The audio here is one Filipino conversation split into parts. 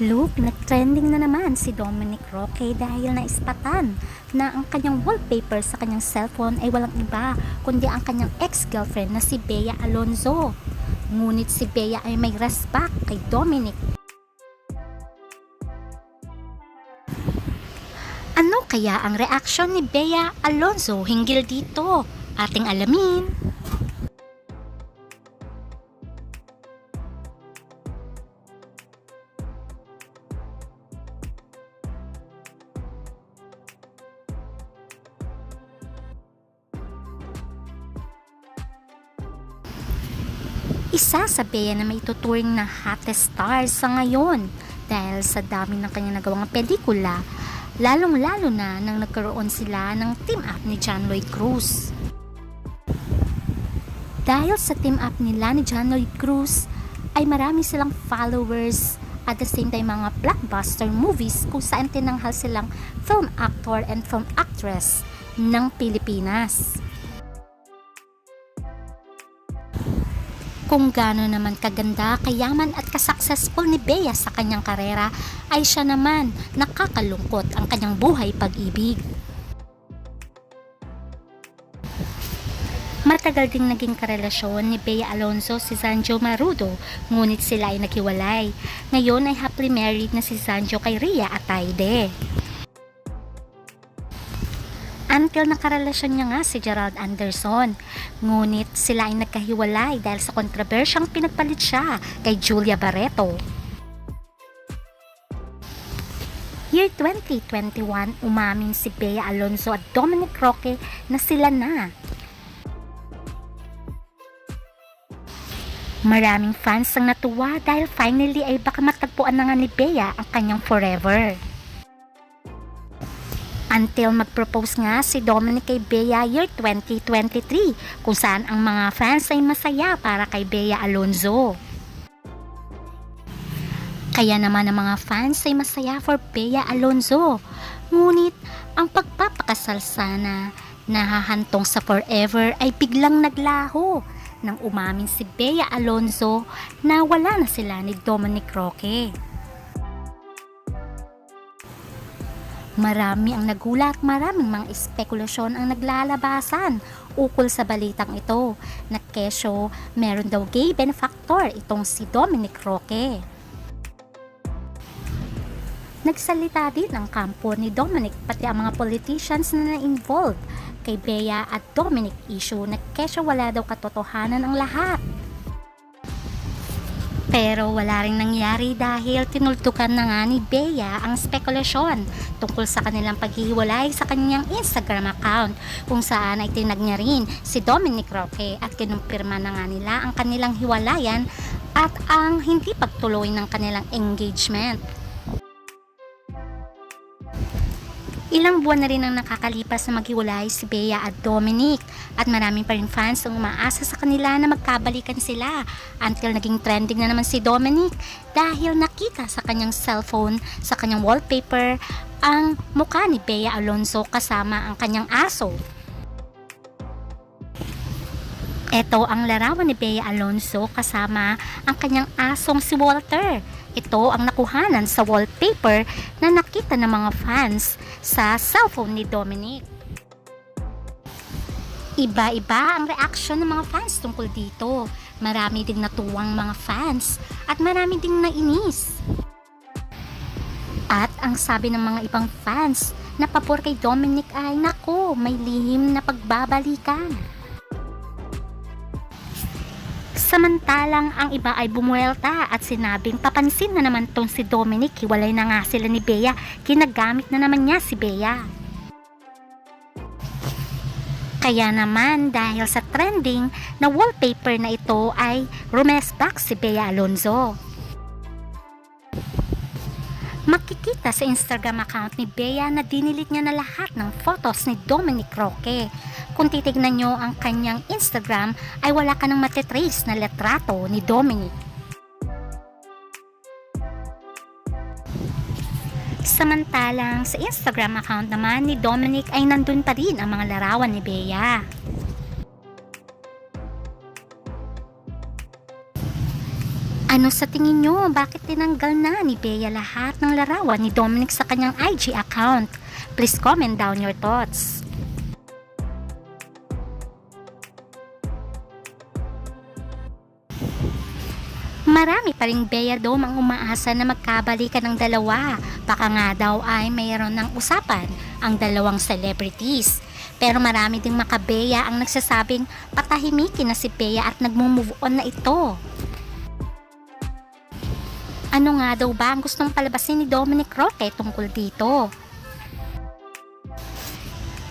Look, nag-trending na naman si Dominic Roque dahil naispatan na ang kanyang wallpaper sa kanyang cellphone ay walang iba kundi ang kanyang ex-girlfriend na si Bea Alonzo. Ngunit si Bea ay may respect kay Dominic. Ano kaya ang reaksyon ni Bea Alonzo hinggil dito? Ating alamin. Isa sa Bea na may tuturing na hottest stars sa ngayon dahil sa dami ng kanyang nagawang pelikula, lalong-lalo na nang nagkaroon sila ng team up ni John Lloyd Cruz. Dahil sa team up nila ni John Lloyd Cruz, ay marami silang followers at the same time mga blockbuster movies kung saan tinanghal silang film actor and film actress ng Pilipinas. Kung gaano naman kaganda, kayaman at kasuccessful ni Bea sa kanyang karera, ay siya naman nakakalungkot ang kanyang buhay pag-ibig. Matagal ding naging karelasyon ni Bea Alonzo si Sanjo Marudo, ngunit sila ay naghiwalay. Ngayon ay happily married na si Sanjo kay Ria Ataide. Until nakarelasyon niya nga si Gerald Anderson. Ngunit sila ay nagkahiwalay dahil sa kontrobersyang pinagpalit siya kay Julia Barreto. Year 2021, umamin si Bea Alonzo at Dominic Roque na sila na. Maraming fans ang natuwa dahil finally ay baka matagpuan na nga ni Bea ang kanyang forever. Until mag-propose nga si Dominic kay Bea year 2023 kung saan ang mga fans ay masaya para kay Bea Alonzo. Kaya naman ang mga fans ay masaya for Bea Alonzo. Ngunit ang pagpapakasal sana nahahantong sa forever ay biglang naglaho nang umamin si Bea Alonzo na wala na sila ni Dominic Roque. Marami ang nagulat, maraming mga espekulasyon ang naglalabasan ukol sa balitang ito na kesyo meron daw gay benefactor itong si Dominic Roque. Nagsalita din ang kampo ni Dominic pati ang mga politicians na na-involved kay Bea at Dominic issue na kesyo wala daw katotohanan ang lahat. Pero wala ring nangyari dahil tinultukan na nga ni Bea ang spekulasyon tungkol sa kanilang paghihiwalay sa kanyang Instagram account kung saan ay tinag niya rin si Dominic Roque at kinumpirma na nga nila ang kanilang hiwalayan at ang hindi pagtuloy ng kanilang engagement. Ilang buwan na rin ang nakakalipas na maghiwalay si Bea at Dominic at maraming pa rin fans ang umaasa sa kanila na magkabalikan sila until naging trending na naman si Dominic dahil nakita sa kanyang cellphone, sa kanyang wallpaper, ang mukha ni Bea Alonzo kasama ang kanyang aso. Ito ang larawan ni Bea Alonzo kasama ang kanyang asong si Walter. Ito ang nakuhanan sa wallpaper na nakita ng mga fans sa cellphone ni Dominic. Iba-iba ang reaksyon ng mga fans tungkol dito. Marami ding natuwang mga fans at marami ding nainis. At ang sabi ng mga ibang fans na papor kay Dominic ay, Nako, may lihim na pagbabalikan. Samantalang ang iba ay bumuelta at sinabing papansin na naman tong si Dominic, hiwalay na nga sila ni Bea, kinagamit na naman niya si Bea. Kaya naman dahil sa trending na wallpaper na ito ay rumespak si Bea Alonzo. Makikita sa Instagram account ni Bea na dinilit niya na lahat ng photos ni Dominic Roque. Kung titignan nyo ang kanyang Instagram ay wala ka nang matitrace na letrato ni Dominic. Samantalang sa Instagram account naman ni Dominic ay nandun pa rin ang mga larawan ni Bea. Ano sa tingin nyo? Bakit tinanggal na ni Bea lahat ng larawan ni Dominic sa kanyang IG account? Please comment down your thoughts. Marami pa ring Bea Dome ang umaasa na magkabalikan ng dalawa. Baka nga daw ay mayroon ng usapan ang dalawang celebrities. Pero marami ding makabeya ang nagsasabing patahimikin na si Bea at nagmo-move on na ito. Ano nga daw ba ang gustong palabasin ni Dominic Roque tungkol dito?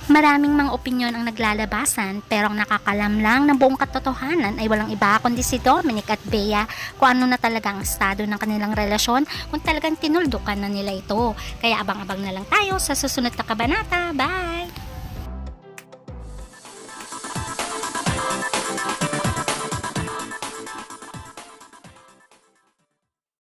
Maraming mga opinyon ang naglalabasan pero ang nakakalam lang ng buong katotohanan ay walang iba kundi si Dominic at Bea kung ano na talaga ang estado ng kanilang relasyon kung talagang tinuldukan na nila ito. Kaya abang-abang na lang tayo sa susunod na kabanata. Bye!